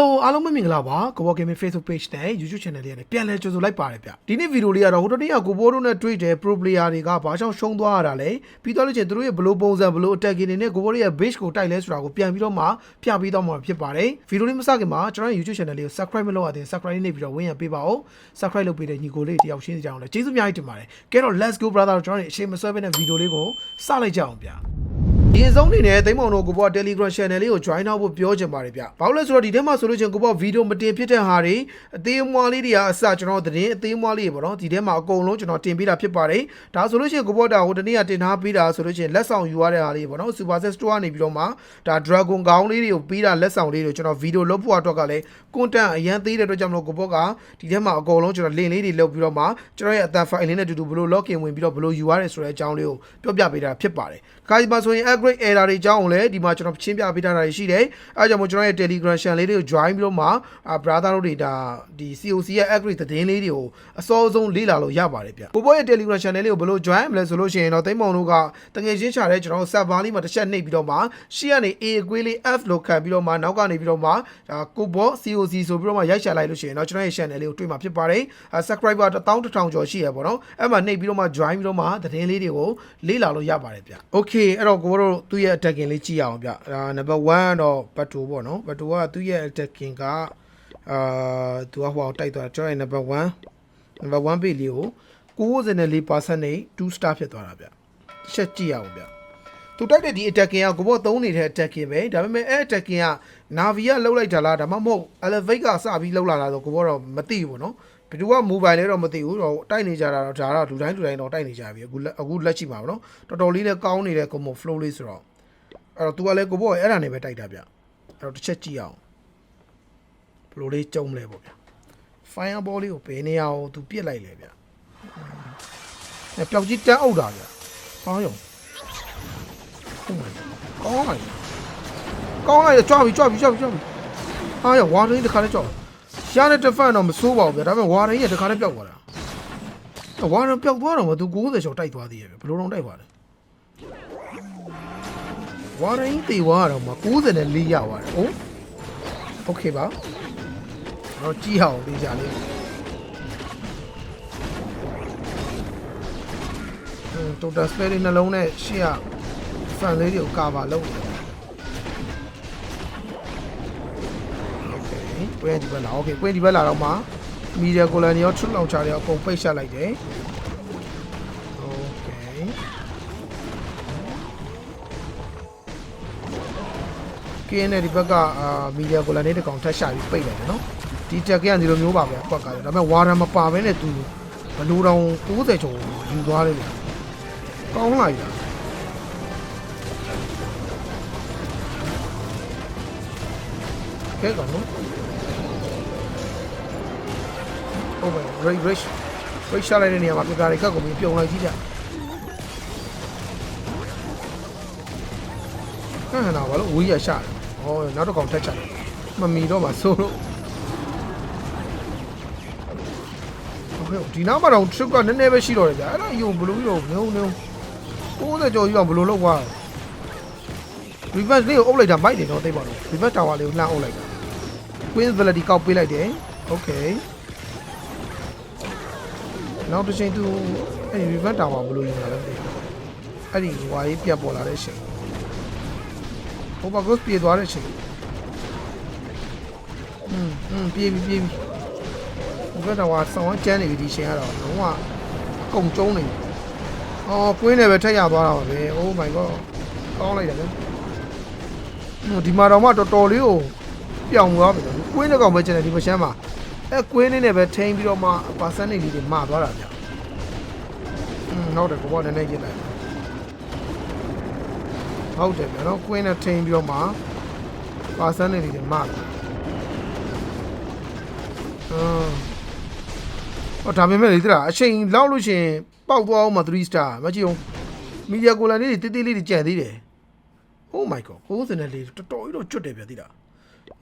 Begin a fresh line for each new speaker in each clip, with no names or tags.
Hello အားလုံးပဲမင်္ဂလာပါကဘော Gaming Facebook Page နဲ့ YouTube Channel လေးနဲ့ပြန်လည်ကြိုဆိုလိုက်ပါတယ်ဗျဒီနေ့ဗီဒီယိုလေးကတော့ဟိုတနေ့ကကိုဘောတို့နဲ့တွေ့တဲ့ Pro Player တွေကဘာကြောင့်ရှုံးသွားရတာလဲပြီးတော့လို့ချင်းသူတို့ရဲ့ဘလို့ပုံစံဘလို့ attack တွေနဲ့ကိုဘောတို့ရဲ့ base ကိုတိုက်လဲဆိုတာကိုပြန်ပြီးတော့မှပြပြီးတော့မှာဖြစ်ပါတယ်ဗီဒီယိုလေးမစခင်မှာကျွန်တော်ရဲ့ YouTube Channel လေးကို Subscribe မလုပ်ရသေးရင် Subscribe လေးနေပြီးတော့ဝင်ရပေးပါဦး Subscribe လုပ်ပေးတဲ့ညီကိုလေးတယောက်ရှင်းစီကြအောင်လဲကျေးဇူးအများကြီးတင်ပါတယ်ကဲတော့ Let's go brother ကျွန်တော်တို့အချိန်မဆွဲဘဲနဲ့ဗီဒီယိုလေးကိုစလိုက်ကြအောင်ဗျ ဒီအဆုံးအနေနဲ့သိမ်းမောင်တို့ကိုဘော Telegram Channel လေးကို join အောင်ဖို့ပြောချင်ပါတယ်ဗျ။ဘာလို့လဲဆိုတော့ဒီထဲမှာဆိုလို့ချင်းကိုဘောဗီဒီယိုမတင်ဖြစ်တဲ့ဟာတွေအသေးအမွှားလေးတွေကအစကျွန်တော်သတင်းအသေးအမွှားလေးတွေပေါ့နော်ဒီထဲမှာအကုန်လုံးကျွန်တော်တင်ပေးတာဖြစ်ပါတယ်။ဒါဆိုလို့ချင်းကိုဘောတာဟိုတနေ့ကတင်ထားပေးတာဆိုလို့ချင်းလက်ဆောင်ယူရတဲ့ဟာလေးပေါ့နော် Super Set Store ကနေပြီးတော့မှဒါ Dragon ကောင်းလေးတွေကိုပေးတာလက်ဆောင်လေးတွေကျွန်တော်ဗီဒီယိုလုပ်ဖို့အတွက်ကလည်း content အရန်သေးတဲ့အတွက်ကြောင့်မလို့ကိုဘောကဒီထဲမှာအကုန်လုံးကျွန်တော် link လေးတွေလုပ်ပြီးတော့မှကျွန်တော်ရဲ့အတန် file လေးနဲ့အတူတူဘယ်လို login ဝင်ပြီးတော့ဘယ်လိုယူရလဲဆိုတဲ့အကြောင်းလေးကိုပြောပြပေးတာဖြစ်ပါတယ်။ခါဒီမှာဆိုရင် upgrade error တွေအကြောင်းကိုလည်းဒီမှာကျွန်တော်ရှင်းပြပေးထားတာရှိတယ်။အဲဒါကြောင့်မို့ကျွန်တော်ရဲ့ Telegram channel လေးတွေကို join ပြီးတော့မှအာ brother တို့တွေဒါဒီ COC ရဲ့ upgrade သတင်းလေးတွေကိုအစောဆုံးလေ့လာလို့ရပါတယ်ဗျ။ကိုဘောရဲ့ Telegram channel လေးကိုဘယ်လို join မလဲဆိုလို့ရှိရင်တော့သိမ်းမောင်တို့ကတကယ်ချင်းချတဲ့ကျွန်တော် server လေးမှာတစ်ချက်နှိပ်ပြီးတော့မှရှေ့ကနေ A ကွေးလေး F လို့ခံပြီးတော့မှနောက်ကနေပြီးတော့မှဒါကိုဘော COC ဆိုပြီးတော့မှရိုက်ရှာလိုက်လို့ရှိရင်တော့ကျွန်တော်ရဲ့ channel လေးကိုတွေ့မှာဖြစ်ပါတယ်။ subscriber 1000ကျော်ရှိရပေါ့နော်။အဲ့မှာနှိပ်ပြီးတော့မှ join ပြီးတော့မှသတင်းလေးတွေကိုလေ့လာလို့ရပါတယ်ဗျ။ Okay အဲ့တော့ကိုတို့သူ့ရဲ့ attacking လေးကြည့်အောင်ဗျ။ဒါ number 1တော့ battle ပေါ့နော်။ battle ကသူ့ရဲ့ attacking ကအာသူကဟိုအောင်တိုက်သွားကျွန်တော်ရဲ့ number 1 number 1 page လေးကို94%နဲ့2 star ဖြစ်သွားတာဗျ။တစ်ချက်ကြည့်အောင်ဗျ။သူတိုက်တဲ့ဒီ attacking ကကိုဘောသုံးနေတဲ့ attacking ပဲဒါပေမဲ့အဲ attacking က Navi ကလှုပ်လိုက်တာလားဒါမှမဟုတ် Elevate ကစပြီးလှုပ်လာတာဆိုကိုဘောတော့မသိဘူးပေါ့နော် ဘယ်သူက mobile လဲတော့မသိဘူးတော့တိုက်နေကြတာတော့ဒါတော့လူတိုင်းလူတိုင်းတော့တိုက်နေကြပြီအခုလက်အခုလက်ရှိမှာပေါ့နော်တော်တော်လေးလည်းကောင်းနေတဲ့ combo flow လေးဆိုတော့အဲ့တော့ तू ကလည်းကိုဘောအဲ့ဒါနဲ့ပဲတိုက်တာဗျအဲ့တော့တစ်ချက်ကြည့်အောင်ဘယ်လိုလေးကြုံမလဲပေါ့ဗျ fireball လေးကိုဘယ်နေရာကို तू ပြစ်လိုက်လဲဗျအဲ့ပျောက်ကြီးတန်းအုပ်တာဗျဟောရောကောင်းလိုက်ကောင်းလိုက်ကြွားပြီကြွားပြီကြွားပြီကြွားပြီဟာရဝါရင်းတစ်ခါလေးကြွား ရတဲ့တစ်ဖက်တော့မစိုးပါဘူးဗျာဒါပေမဲ့ဝါရင်းရတစ်ခါလေးပျောက်သွားတာဝါရင်းပျောက်သွားတော့မသူ90ကျော်တိုက်သွားသေးရဲ့ဘယ်လိုတော့တိုက်သွားလဲဝါရင်းတေဝါတော့မ94ရသွားတယ်ဟုတ်โอเคပါတော့ကြည့်အောင်ဒီကြလေးတိုတာစပယ်လေးနှလုံးနဲ့ရှေ့က ဖန်လေးတွေကိုကာဗာလုပ်နေတယ် ကွင်းဒီဘက်လာโอเคကွင်းဒီဘက်လာတော့မှမီဒီယာကိုလန်ရောထွတ်လောင်ချတွေအကုန်ပိတ်ရှက်လိုက်တယ်โอเคကင်းနဲ့ဒီဘက်ကအာမီဒီယာကိုလန်လေးတစ်ကောင်ထက်ရှာပြီးပိတ်လိုက်တယ်နော်ဒီတက်ကရဒီလိုမျိုးပါပဲအကွက်ကလည်းဒါပေမဲ့ဝါရမပါဘဲနဲ့သူဘလူတောင်90ကျော်ယူသွားတယ်လေကောင်းလိုက်တာ ကဲကောနော် ဟုတ်ပဲ rage rage rage ရှာလိုက်တဲ့နေရာမှာပြကာတွေကတ်ကုန်ပြီးပြုံလိုက်ကြည့်ကြဟမ်ဟနာဘာလို့ဝေးရရှာတယ်ဟောနောက်တစ်ကောင်ထက်ချတယ်မမီတော့မှဆိုးလို့ဟုတ်ဒီနောက်မှာတော့ trip ကနည်းနည်းပဲရှိတော့တယ်ဗျအဲ့ဒါယုံဘလို့ရောငုံငုံ60ကျော်ကြီးတော့ဘလို့လောက်သွားတယ် reverse လေးကိုအုပ်လိုက်တာမိုက်တယ်တော့တိတ်ပါတော့ reverse tower လေးကိုလှမ်းအုပ်လိုက်တာ queen velody ကောက်ပေးလိုက်တယ် okay နောက်တစ်ချိန်သူအဲ့ဒီ reverse tower ဘယ်လိုယူလာလဲမသိဘူးအဲ့ဒီဝါရေးပြတ်ပေါ်လာတဲ့အချိန် Overgrowth ပြေးသွားတဲ့အချိန်อืมอืมပြေးပြီပြေးပြီ reverse tower ဆောင်းကျန်းနေပြီဒီချိန်ကတော့လုံးဝအကုန်ကျုံးနေပြီအော် Queen နဲ့ပဲထက်ရသွားတာပါပဲ Oh my god ကောင်းလိုက်တယ်ဗျဒီမှာတော့မှတော်တော်လေးကိုပြောင်းသွားပြီလို့ကွင်းတစ်ကောင်ပဲကျန်တယ်ဒီမရှမ်းမှာ အဲကွင်းလေးနဲ့ပဲထိန်းပြီးတော့မှပါစန်နေလေးတွေမှာသွားတာဗျอืมဟုတ်တယ်ကိုဘောနည်းနည်းကြည့်လိုက်ဟုတ်တယ်ဗျာနော်ကွင်းနဲ့ထိန်းပြီးတော့မှပါစန်နေလေးတွေမှာသွားအင်းဟောဒါပေမဲ့လေတလားအချိန်လောက်လို့ရှိရင်ပေါက်သွားအောင်မှာ3 star မကြည့်အောင်မီဒီယာကိုလန်လေးတွေတိတိလေးတွေကြံသေးတယ် Oh my god 94တော်တော်ကြီးတော့ကျွတ်တယ်ဗျာသိလား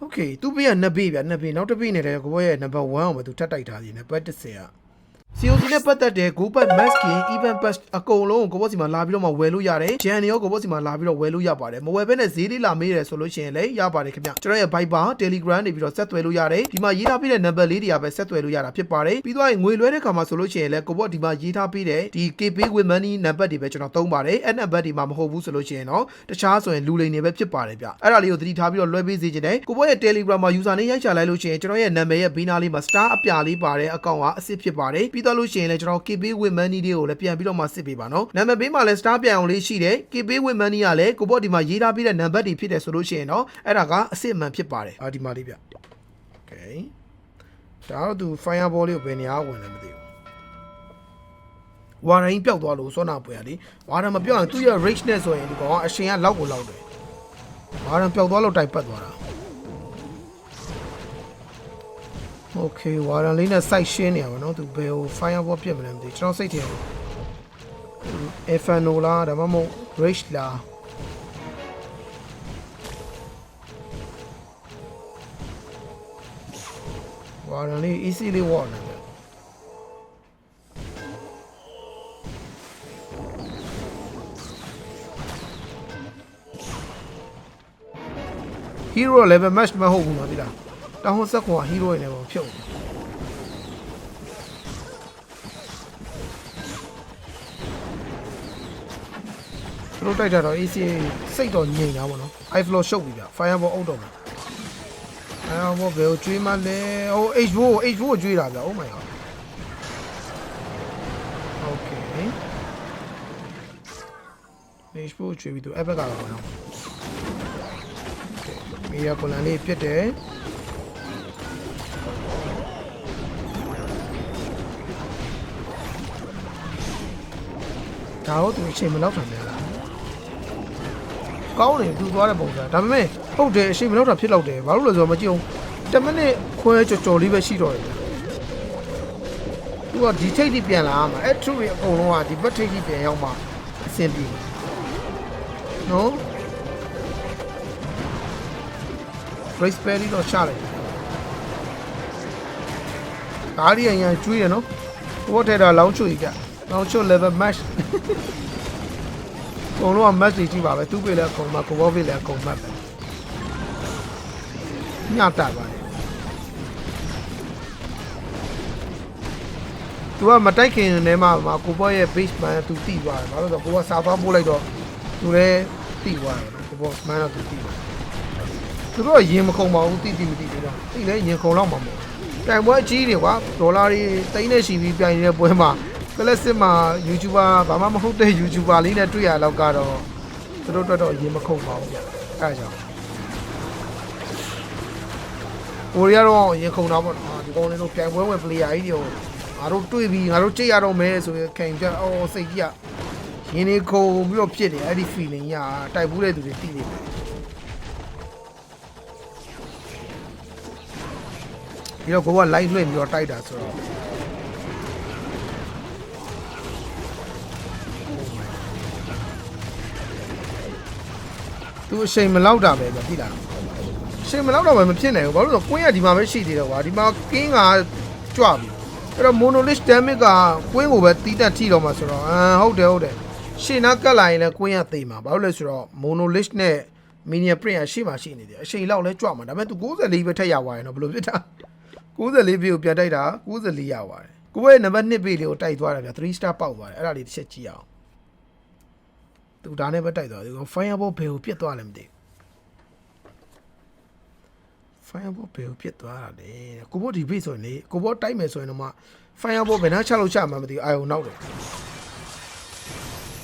Okay သူပေးရနှစ်ပေးဗျာနှစ်ပေးနောက်တစ်ပေးနေတယ်ကိုဘောရဲ့ number 1အောင်ပဲသူထပ်တိုက်ထားသေးတယ်နံပါတ်10က COC နဲ့ပတ်သက်တဲ့ GoPad Masking Event Pass အကုန်လုံးကိုကိုဘော့စီမှာလာပြီးတော့မှဝယ်လို့ရတယ်။ Jan ရောကိုဘော့စီမှာလာပြီးတော့ဝယ်လို့ရပါတယ်။မဝယ်ဘဲနဲ့ဈေးလေးလာမေးရတယ်ဆိုလို့ရှိရင်လည်းရပါတယ်ခင်ဗျ။ကျွန်တော်ရဲ့ Viber Telegram နေပြီးတော့ဆက်သွယ်လို့ရတယ်။ဒီမှာရေးထားပေးတဲ့ number လေးတွေကပဲဆက်သွယ်လို့ရတာဖြစ်ပါတယ်။ပြီးတော့ငွေလွှဲတဲ့ခါမှာဆိုလို့ရှိရင်လည်းကိုဘော့ဒီမှာရေးထားပေးတဲ့ဒီ KP with money number တွေပဲကျွန်တော်သုံးပါတယ်။အဲ့ number တွေမှာမဟုတ်ဘူးဆိုလို့ရှိရင်တော့တခြားဆိုရင်လူလိမ်တွေပဲဖြစ်ပါတယ်ဗျ။အဲ့ဒါလေးကိုသတိထားပြီးတော့လွှဲပေးစေချင်တယ်။ကိုဘော့ရဲ့ Telegram မှာ user နဲ့ရိုက်ချလိုက်လို့ရှိရင်ကျွန်တော်ရဲ့ number ရဲ့ဘေးနားလေးမှာ star အပြာလေးပါတဲ့အကောင့်ကအစ်စ်ဖြစ်ပါတယ်။ပြီးတော့လို့ရှိရင်လည်းကျွန်တော် KP with money တွေကိုလည်းပြန်ပြီးတော့မှစစ်ပေးပါနော်။နာမည်ဘေးမှာလည်း star ပြန်အောင်လေးရှိတယ်။ KP with money ကလည်းကိုဘော့ဒီမှာရေးထားပေးတဲ့ number တွေဖြစ်တယ်ဆိုလို့ရှိရင်တော့အဲ့ဒါကအစ်စ်မှန်ဖြစ်ပါတယ်။အာဒီမှာလေးဗျ။ Okay ။ဒါတော့သူ fireball လေးကိုဘယ်နေရာဝင်လဲမသိဘူး။ဝါရင်ပျောက်သွားလို့စောနာပွေရလေ။ဝါရမပျောက်ရင်သူ့ရဲ့ rage နဲ့ဆိုရင်ဒီကောင်ကအရှင်ကလောက်ကိုလောက်တယ်။ဝါရပျောက်သွားလို့တိုက်ပတ်သွားတာ။ Okay ဝါရန်လေးနဲ့ site ရှင်းနေရပါတော့သူဘယ်ဟို fireball ပြစ်မလဲမသိဘူးကျွန်တော်စိတ်ထဲ Efano လားဒါမှမဟုတ် Rage လားဝါရန်လေး easy လေးဝေါ်နေတယ်ဟီးရို level match မဟုတ်ဘူးနော်ဒီလား တောင်းဆက်ကွာဟီးရိုရဲ့ level ဖြုတ်တယ်သူတို့တိုက်တာတော့ AC စိတ်တော့ငြိမ်တာပေါ့နော် i flow ရှုပ်ပြီဗျ fireball အုပ်တော့မှာ fireball ဘယ်ကိုကျွေးမှလဲဟို H4 H4 ကိုကျွေးတာဗျ oh my god okay H4 ကိုကျွေးပြီးသူ epic ကတော့ပေါ့နော် okay မီယာကိုလန်လေးပြစ်တယ် ဒါတော့သူအချိန်မလောက်တာများလားကောင်းတယ်သူသွားတဲ့ပုံစံဒါပေမဲ့ဟုတ်တယ်အချိန်မလောက်တာဖြစ်လောက်တယ်ဘာလို့လဲဆိုတော့မကြည့်အောင်10မိနစ်ခွဲကြော်ကြော်လေးပဲရှိတော့တယ်သူကဒီထိတ်ကြီးပြန်လာမှာအဲ့ထူတွေအကုန်လုံးကဒီဘက်ထိတ်ကြီးပြန်ရောက်မှအဆင်ပြေနော် Grace Perry တော့ချလိုက်ဒါရီအရင်ကျွေးရနော်ဘို့ထဲတော့လောင်းချွေကြ လောင်းချွ level match အကုန်လုံးက match တွေကြည့်ပါပဲသူ့ပေလည်းအကုန်မှကိုဘောပေလည်းအကုန်မှတ်ပဲညတာပါတယ်သူကမတိုက်ခင်ထဲမှာမှာကိုဘောရဲ့ base man သူတိသွားတယ်ဘာလို့လဲဆိုတော့ကိုဘောစာသွားပို့လိုက်တော့သူလည်းတိသွားတယ်ကိုဘော man တော့သူတိသွားသူတို့ကရင်မခုံပါဘူးတိတိမတိဘူးတော့တိလည်းရင်ခုံတော့မှာမဟုတ်တိုင်ပွဲအကြီးတွေကွာဒေါ်လာတွေတိန်းနဲ့ရှိပြီးပြိုင်နေတဲ့ပွဲမှာ ကလစ်စစ်မှာ YouTuber ဘာမှမဟုတ်တဲ့ YouTuber လေးနဲ့တွေ့ရတော့ကတော့သူတို့အတွက်တော့ရင်မခုံပါဘူးဗျအဲဒါကြောင့်ကိုရီးယားတော့ရင်ခုံတာပေါ့နော်ဒီကောင်လေးတို့ပြိုင်ပွဲဝင် player ကြီးတွေကိုငါတို့တွေ့ပြီးငါတို့ကြိတ်ရတော့မယ်ဆိုရင်ခင်ကြအော်စိတ်ကြီးကရင်နေခုံပြီးတော့ဖြစ်တယ်အဲ့ဒီ feeling ရတိုက်ဘူးတဲ့သူတွေတိနေတယ်ပြီးတော့ကိုက live လွှင့်ပြီးတော့တိုက်တာဆိုတော့ သူအချိန်မလောက်တာပဲဗျသိလားအချိန်မလောက်တော့ပဲမဖြစ်နိုင်ဘူးဘာလို့လဲဆိုတော့ကွင်းကဒီမှာပဲရှိသေးတယ်ကွာဒီမှာကင်းကကြွပြီအဲ့တော့ monolith damage ကကွင်းကိုပဲတီးတက်ထိတော့မှာဆိုတော့အမ်ဟုတ်တယ်ဟုတ်တယ်ရှင်းနာကတ်လာရင်လည်းကွင်းကသိမှာဘာလို့လဲဆိုတော့ monolith နဲ့ minion print ကရှေ့မှာရှိနေတယ်အချိန်လောက်လဲကြွမှာဒါပေမဲ့ तू 94ပဲထက်ရသွားရင်တော့ဘယ်လိုဖြစ်တာ94ပေကိုပြန်တိုက်တာ94ရသွားတယ်ကိုယ့်ရဲ့နံပါတ်1ပေလေးကိုတိုက်သွားတာဗျ3 star ပေါက်သွားတယ်အဲ့ဒါလေးတစ်ချက်ကြည့်အောင် သူဒါနဲ့ပဲတိုက်သွားတယ်ဒီ fireball ဘယ်ကိုပြတ်သွားလဲမသိဘူး fireball ဘယ်ကိုပြတ်သွားတာလဲကိုဘောဒီဘေးဆိုရင်လေကိုဘောတိုက်မယ်ဆိုရင်တော့မှ fireball ဘယ်နှချလို့ချမှာမသိဘူးအာယုံနောက်တယ်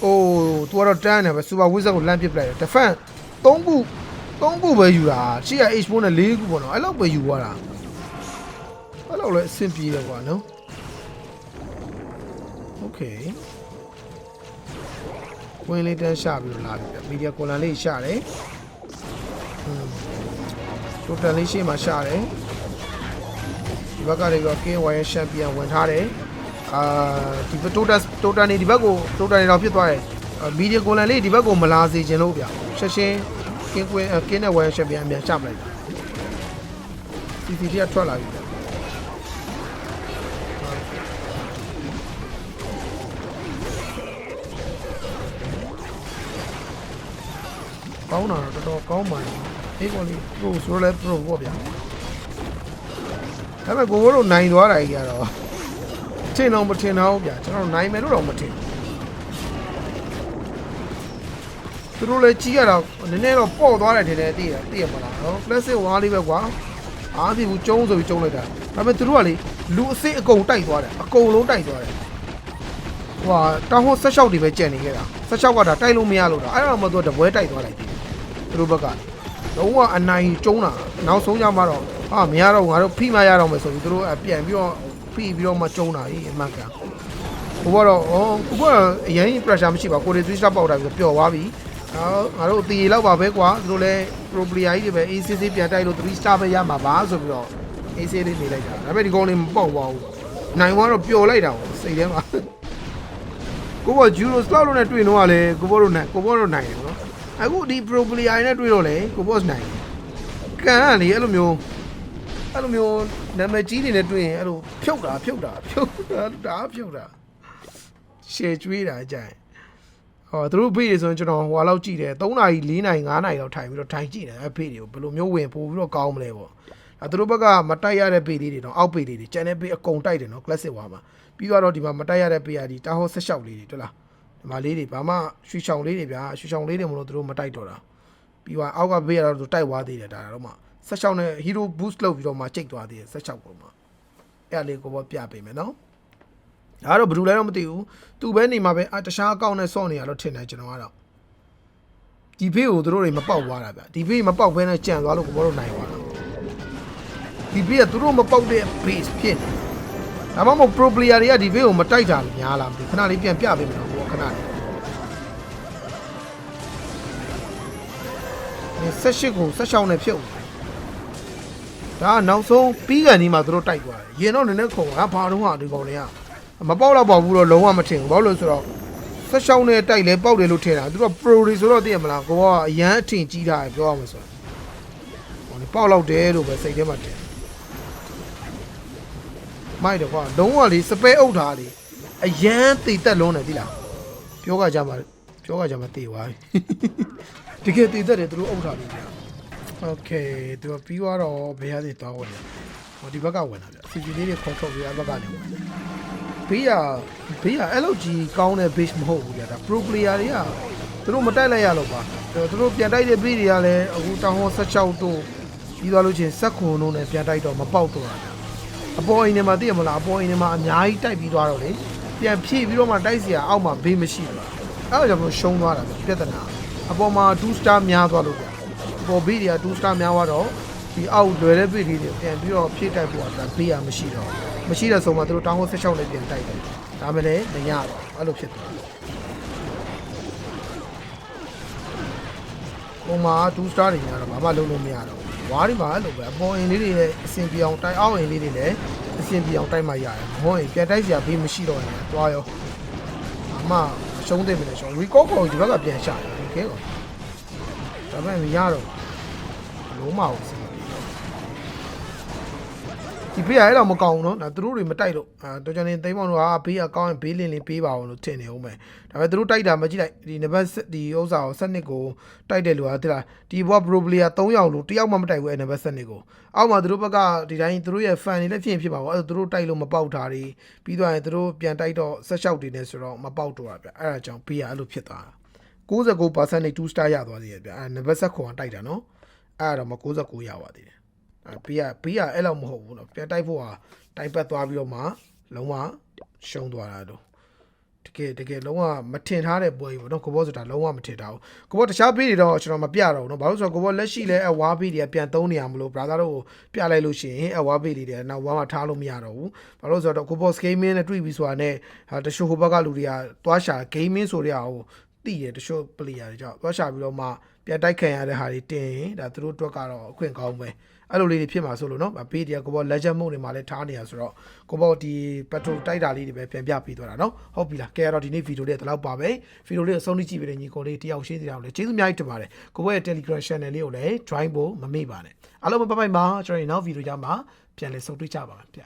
အိုး तू ကတော့တန်းနေပဲ super wizard ကိုလမ်းပစ်ပလိုက်တယ် defense 3ခု3ခုပဲယူတာရှေ့က H4 နဲ့4ခုပေါ့နော်အဲ့လောက်ပဲယူသွားတာအဲ့လောက်လည်းအဆင်ပြေတယ်ကွာနော် okay ဝင်လေးတန်းရှာပြီးတော့လာပြီမီဒီယာကိုလန်လေးရှာတယ်တိုတန်လေးရှေ့မှာရှာတယ်ဒီဘက်ကနေပြီးတော့ KY ချန်ပီယံဝင်ထားတယ်အာဒီဘက်တိုတန်တိုတန်နေဒီဘက်ကိုတိုတန်နေတော့ဖြစ်သွားတယ်မီဒီယာကိုလန်လေးဒီဘက်ကိုမလာစေချင်လို့ဗျချက်ချင်းကင်းကွင်းကင်းနဲ့ဝိုင်းချန်ပီယံအမြန်ချပလိုက်တာ CCT ကထွက်လာပြီဗျ ကောင်းတာတော့တော်တော်ကောင်းပါလေအေးကောလေး pro ဆိုတော့လဲ pro ပေါ့ဗျာဒါပေမဲ့ကိုကိုတို့နိုင်သွားတာကြီးကတော့ထင်တော့မထင်တော့ဗျာကျွန်တော်နိုင်မယ်လို့တော့မထင်သူတို့လည်းကြီးရတော့နည်းနည်းတော့ပေါ့သွားတယ်ထင်တယ်သိရသိရမလားနော် classic ဝါးလေးပဲကွာအားဖြစ်ဘူးကျုံးဆိုပြီးကျုံးလိုက်တာဒါပေမဲ့သူတို့ကလေလူအစ်စ်အကုန်တိုက်သွားတယ်အကုန်လုံးတိုက်သွားတယ်ဟိုဟာတောင်ဟောဆက်လျှောက်တွေပဲကြံနေခဲ့တာဆက်လျှောက်ကဒါတိုက်လို့မရလို့တာအဲ့တော့မှသူကတပွဲတိုက်သွားလိုက်ပြီ သူတို့ဘက်ကလုံးဝအနိုင်ကျုံးတာနောက်ဆုံးကြမှာတော့ဟာမရတော့ဘူးငါတို့ဖိမရတော့မယ်ဆိုပြီးသူတို့အပြန်ပြီးတော့ဖိပြီးတော့မှကျုံးတာကြီးအမှန်ကန်ဟိုကတော့ဩကိုကအရင် pressure မရှိပါဘူးကိုရီ3 star ပေါက်တာပြီးတော့ပျော်သွားပြီအော်ငါတို့အတီလောက်ပါပဲကွာသူတို့လည်း pro player ကြီးတွေပဲ ACC ပြန်တိုက်လို့3 star ပဲရမှာပါဆိုပြီးတော့ AC လေးနေလိုက်တာဒါပေမဲ့ဒီကောင်လေးမပေါက်ပါဘူးနိုင်သွားတော့ပျော်လိုက်တာပေါ့စိတ်ထဲမှာကိုဘောဂျူရိုစလောက်လို့နဲ့တွေ့တော့ကလေကိုဘောတို့နိုင်ကိုဘောတို့နိုင်တယ်နော် အခုဒီ pro player နဲ့တွေ့တော့လေကိုဘောနိုင်တယ်ကန်ကလေအဲ့လိုမျိုးအဲ့လိုမျိုးနာမည်ကြီးတွေနဲ့တွေ့ရင်အဲ့လိုဖြုတ်တာဖြုတ်တာဖြုတ်တာဒါဖြုတ်တာရှယ်ကျွေးတာကြိုင်ဟောသူတို့ဖေးတွေဆိုရင်ကျွန်တော်ဟိုလောက်ကြည့်တယ်3နာရီ4နာရီ5နာရီလောက်ထိုင်ပြီးတော့ထိုင်ကြည့်တယ်အဲ့ဖေးတွေကိုဘယ်လိုမျိုးဝင်ပို့ပြီးတော့ကောင်းမလဲပေါ့အဲသူတို့ဘက်ကမတိုက်ရတဲ့ဖေးလေးတွေတော့အောက်ဖေးလေးတွေကျန်တဲ့ဖေးအကုန်တိုက်တယ်နော် classic ဝါမှာပြီးတော့ဒီမှာမတိုက်ရတဲ့ဖေးရဒီတာဟောဆက်လျှောက်လေးတွေတွေ့လား ဒီမှာလေးတွေဘာမှရွှေချောင်လေးတွေဗျာရွှေချောင်လေးတွေမလို့သူတို့မတိုက်တော့တာပြီးတော့အောက်ကဘေးကတော့သူတိုက်သွားသေးတယ်ဒါတော့မှဆက်ချောင်းနဲ့ hero boost လုပ်ပြီးတော့မှချိန်သွားသေးတယ်ဆက်ချောင်းပေါ်မှာအဲ့ဒါလေးကိုပေါ့ပြပေးမယ်နော်ဒါတော့ဘယ်သူလဲတော့မသိဘူးသူပဲနေမှာပဲအတခြားအကောင့်နဲ့စော့နေရလို့ထင်တယ်ကျွန်တော်ကတော့ဒီဖေးကိုသူတို့တွေမပေါက်သွားတာဗျဒီဖေးမပေါက်ဘဲနဲ့ကြံသွားလို့ကိုဘောတို့နိုင်သွားတာဒီဖေးကသူတို့မပေါက်တဲ့ base ဖြစ်နေဒါမှမဟုတ် pro player တွေကဒီဖေးကိုမတိုက်တာများလားမသိဘူးခဏလေးပြန်ပြပေးမယ်နော်ကို ခဏလေးဒီဆက်ရှိကိုဆက်ရှောင်းနဲ့ဖြုတ်ဒါကနောက်ဆုံးပြီးကန်ဒီမှာသူတို့တိုက်သွားတယ်ရင်တော့နည်းနည်းခုံဟာဘာတော့ဟာဒီကောင်တွေကမပေါက်တော့ပါဘူးတော့လုံးဝမထင်ဘူးဘာလို့လဲဆိုတော့ဆက်ရှောင်းနဲ့တိုက်လဲပေါက်တယ်လို့ထင်တာသူတို့ pro တွေဆိုတော့သိရမလားကိုကအရန်အထင်ကြီးတာပြောရမှာဆိုတော့ဟိုလေပေါက်လောက်တယ်လို့ပဲစိတ်ထဲမှာထင်မိုက်တယ်ကွာလုံးဝလေစပဲအုပ်ထားလေအရန်တိတ်တက်လုံးတယ်သိလား ပြောကြကြမှာပြောကြကြမှာတေသွားပြီ တကယ်တည်တတ်တယ်သူတို့အုပ်ထားလို့ဗျာโอเคသူကပြီးသွားတော့ဘယ်ရသေးသွားဝင်လဲဟိုဒီဘက်ကဝင်တာဗျာ CG လေးတွေခေါ်ထုတ်ပြီးအဘက်ကနေဝင်ဘေးရဘေးရအဲ့လိုကြီးကောင်းတဲ့ base မဟုတ်ဘူးဗျာဒါ pro player တွေကသူတို့မတိုက်လိုက်ရတော့ပါသူတို့ပြန်တိုက်တဲ့ဘေးတွေကလည်းအခုတောင်ဟော16တို့ပြီးသွားလို့ချင်းစက်ခွန်တို့နဲ့ပြန်တိုက်တော့မပေါက်တော့တာဗျာအပေါ်အိမ်ထဲမှာသိရမလားအပေါ်အိမ်ထဲမှာအများကြီးတိုက်ပြီးသွားတော့လေ ပြန်ဖြည့်ပြီးတော့မှတိုက်စီရအောက်မှာဘေးမရှိဘူးအဲ့ဒါကြောင့်မလို့ရှုံးသွားတာဗျာပြဿနာအပေါ်မှာ2 star များသွားလို့ဗျအပေါ်ဘေးတွေက2 star များသွားတော့ဒီအောက်လွယ်တဲ့ဘေးလေးတွေပြန်ပြီးတော့ဖြည့်တိုက်ဖို့ကဘေးရမရှိတော့မရှိတဲ့ဆိုမှသူတို့တောင်းဟို16နဲ့ပြန်တိုက်တယ်ဒါမှလည်းမရတော့အဲ့လိုဖြစ်သွားတယ်ပုံမှာ2 star တွေများတော့ဘာမှလုံးလို့မရတော့ဘူးဝါးဒီမှာအဲ့လိုပဲအပေါ်အိမ်လေးတွေလည်းအဆင်ပြေအောင်တိုက်အောက်အိမ်လေးတွေလည်း အဆင်ပြေအောင်တိုက်မှရတယ်မဟုတ်ရင်ပြန်တိုက်စရာဘေးမရှိတော့ရင်တွားရောအမအရှုံးသိမလဲရှုံး recall ကိုဒီဘက်ကပြန်ရှာတယ်ကဲကောဒါပေမဲ့မရတော့လုံးမအောင်စ ဒီဖေးရအဲ့တော့မကောင်းဘူးเนาะဒါသူတို့တွေမတိုက်လို့အာတော်ကြနေသိမ်းမောင်တို့ကဘေးကကောင်းရင်ဘေးလင်းလင်းပေးပါအောင်လို့ထင်နေအောင်ပဲဒါပေမဲ့သူတို့တိုက်တာမကြည့်လိုက်ဒီနံပါတ်ဒီဥစ္စာကို7နှစ်ကိုတိုက်တယ်လို့ဟာတိလားဒီဘောဘရိုဘလီယာ3ယောက်လို့တယောက်မှမတိုက်ဘူးအဲ့နံပါတ်7နှစ်ကိုအောက်မှာသူတို့ဘက်ကဒီတိုင်းသူတို့ရဲ့ fan တွေလည်းဖြစ်ရင်ဖြစ်ပါဘောအဲ့ဒါသူတို့တိုက်လို့မပေါက်တာတွေပြီးသွားရင်သူတို့ပြန်တိုက်တော့ဆက်လျှောက်တွေနဲ့ဆိုတော့မပေါက်တော့တာဗျအဲ့ဒါကြောင့်ဘေးကအဲ့လိုဖြစ်သွားတာ 69%နဲ့2 star ရသွားသေးတယ်ဗျအဲနံပါတ်7ခွန်တိုက်တာနော်အဲ့ဒါတော့မ69ရပါသေးတယ်အဲ ် ဘေးကဘေးကအဲ့လောက်မဟုတ်ဘူးနော်ပြန်တိုက်ဖို့ဟာတိုက်ပတ်သွားပြီးတော့မှလုံးဝရှုံးသွားတာတော့တကယ်တကယ်လုံးဝမထင်ထားတဲ့ပွဲကြီးပေါ့နော်ကိုဘောဆိုတာလုံးဝမထင်ထားဘူးကိုဘောတခြားဘေးတွေတော့ကျွန်တော်မပြတော့ဘူးနော်ဘာလို့ဆိုတော့ကိုဘောလက်ရှိလဲအဝါဘေးတွေကပြန်သုံးနေရမလို့ brother တို့ကိုပြလိုက်လို့ရှိရင်အဝါဘေးတွေတွေနောက်ဝါမှာထားလို့မရတော့ဘူးဘာလို့ဆိုတော့ကိုဘော gaming နဲ့တွေ့ပြီးဆိုတာနဲ့တချို့ဟိုဘက်ကလူတွေကသွားရှာ gaming ဆိုတဲ့ဟာကိုတည်တယ်တချို့ player တွေကြောင့်သွားရှာပြီးတော့မှ ပြန်တိုက်ခံရတဲ့ဟာတွေတင်ရင်ဒါသူတို့အတွက်ကတော့အခွင့်ကောင်းပဲအဲ့လိုလေးတွေဖြစ်မှာဆိုလို့နော်ဘေးတည်းကိုဘော legend mode တွေမှာလည်းထားနေရဆိုတော့ကိုဘောဒီ petrol တိုက်တာလေးတွေပဲပြန်ပြပေးသွားတာနော်ဟုတ်ပြီလားကဲတော့ဒီနေ့ဗီဒီယိုလေးကဒီလောက်ပါပဲဗီဒီယိုလေးကိုဆုံးဖြတ်ကြည့်ပေးတဲ့ညီကိုလေးတယောက်ရှင်းတရားကိုလည်းကျေးဇူးအများကြီးတင်ပါတယ်ကိုဘောရဲ့ Telegram channel လေးကိုလည်း join ဖို့မမေ့ပါနဲ့အားလုံးပဲဘိုင်ဘိုင်ပါကျွန်တော်နောက်ဗီဒီယိုကြမှာပြန်လည်ဆုံတွေ့ကြပါမယ်ဗျ